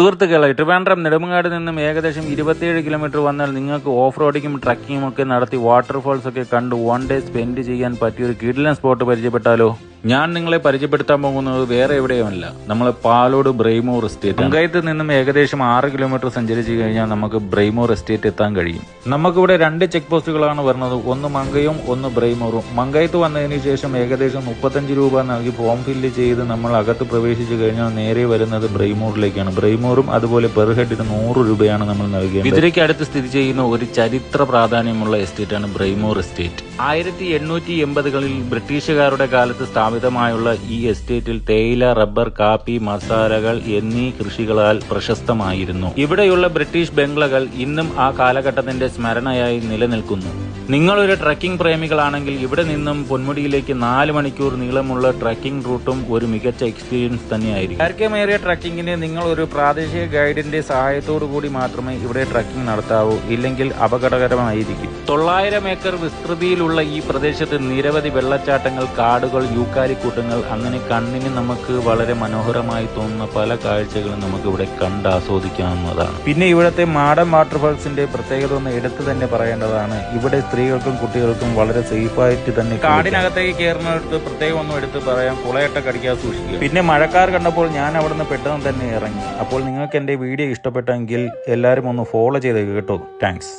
സുഹൃത്തുക്കളെ ട്രിവാൻഡ്രം നെടുമങ്ങാട് നിന്നും ഏകദേശം ഇരുപത്തിയേഴ് കിലോമീറ്റർ വന്നാൽ നിങ്ങൾക്ക് ഓഫ് റോഡിങ്ങും ട്രക്കിങ്ങും ഒക്കെ നടത്തി വാട്ടർഫോൾസ് ഒക്കെ കണ്ട് വൺ ഡേ സ്പെൻഡ് ചെയ്യാൻ പറ്റിയ ഒരു കിടിലൻ സ്പോട്ട് പരിചയപ്പെട്ടാലോ? ഞാൻ നിങ്ങളെ പരിചയപ്പെടുത്താൻ പോകുന്നത് വേറെ എവിടെയുമല്ല. നമ്മൾ പാലോട് ബ്രെയ്മോർ എസ്റ്റേറ്റ് പഞ്ചായത്തിൽ നിന്നും ഏകദേശം ആറ് കിലോമീറ്റർ സഞ്ചരിച്ചു കഴിഞ്ഞാൽ നമുക്ക് ബ്രെയ്മോർ എസ്റ്റേറ്റ് എത്താൻ കഴിയും. നമുക്കിവിടെ രണ്ട് ചെക്ക് പോസ്റ്റുകളാണ് വരുന്നത്. ഒന്ന് മങ്കയും ഒന്ന് ബ്രെയ്മോറും മങ്കയത്ത് വന്നതിന് ശേഷം ഏകദേശം മുപ്പത്തഞ്ച് രൂപ നൽകി ഫോം ഫില്ല് ചെയ്ത് നമ്മൾ അകത്ത് പ്രവേശിച്ചു കഴിഞ്ഞാൽ നേരെ വരുന്നത് ബ്രെയ്മോറിലേക്കാണ് ബ്രെയ്മോറും അതുപോലെ പെർ ഹെഡിന് നൂറ് രൂപയാണ് നമ്മൾ നൽകിയത് ഇതിലേക്ക് അടുത്ത് സ്ഥിതി ചെയ്യുന്ന ഒരു ചരിത്ര പ്രാധാന്യമുള്ള എസ്റ്റേറ്റാണ് ബ്രെയ്മോർ എസ്റ്റേറ്റ് ആയിരത്തി എണ്ണൂറ്റി എൺപതുകളിൽ ബ്രിട്ടീഷുകാരുടെ കാലത്ത് സ്ഥാപിതമായുള്ള ഈ എസ്റ്റേറ്റിൽ തേയില റബ്ബർ കാപ്പി മസാലകൾ എന്നീ കൃഷികളാൽ പ്രശസ്തമായിരുന്നു. ഇവിടെയുള്ള ബ്രിട്ടീഷ് ബംഗ്ലകൾ ഇന്നും ആ കാലഘട്ടത്തിന്റെ സ്മരണയായി നിലനിൽക്കുന്നു. നിങ്ങളൊരു ട്രക്കിംഗ് പ്രേമികളാണെങ്കിൽ ഇവിടെ നിന്നും പൊന്മുടിയിലേക്ക് നാല് മണിക്കൂർ നീളമുള്ള ട്രക്കിംഗ് റൂട്ടും ഒരു മികച്ച എക്സ്പീരിയൻസ് തന്നെയായിരിക്കും. ദൈർഘ്യമേറിയ ട്രക്കിങ്ങിന് നിങ്ങൾ ഒരു പ്രാദേശിക ഗൈഡിന്റെ സഹായത്തോടു കൂടി മാത്രമേ ഇവിടെ ട്രക്കിംഗ് നടത്താവൂ ഇല്ലെങ്കിൽ അപകടകരമായിരിക്കും. തൊള്ളായിരം ഏക്കർ വിസ്തൃതിയിലുള്ള ഈ പ്രദേശത്ത് നിരവധി വെള്ളച്ചാട്ടങ്ങൾ കാടുകൾ യൂക്കാലിക്കൂട്ടങ്ങൾ അങ്ങനെ കണ്ണിന് നമുക്ക് വളരെ മനോഹരമായി തോന്നുന്ന പല കാഴ്ചകളും നമുക്ക് ഇവിടെ കണ്ട് ആസ്വദിക്കാവുന്നതാണ് പിന്നെ ഇവിടുത്തെ മാഡം വാട്ടർഫാൾസിന്റെ പ്രത്യേകത ഒന്ന് എടുത്തു തന്നെ പറയേണ്ടതാണ്. ഇവിടെ സ്ത്രീകൾക്കും കുട്ടികൾക്കും വളരെ സേഫായിട്ട് തന്നെ കാടിനകത്തേക്ക് കയറുന്നിടത്ത് പ്രത്യേകം ഒന്നും എടുത്ത് പറയാം. കുളയട്ട കടിക്കാൻ സൂക്ഷിക്കുക. പിന്നെ മഴക്കാർ കണ്ടപ്പോൾ ഞാൻ അവിടുന്ന് പെട്ടെന്ന് തന്നെ ഇറങ്ങി. അപ്പോൾ നിങ്ങൾക്ക് എന്റെ വീഡിയോ ഇഷ്ടപ്പെട്ടെങ്കിൽ എല്ലാവരും ഒന്ന് ഫോളോ ചെയ്തേക്ക് കേട്ടോ. താങ്ക്സ്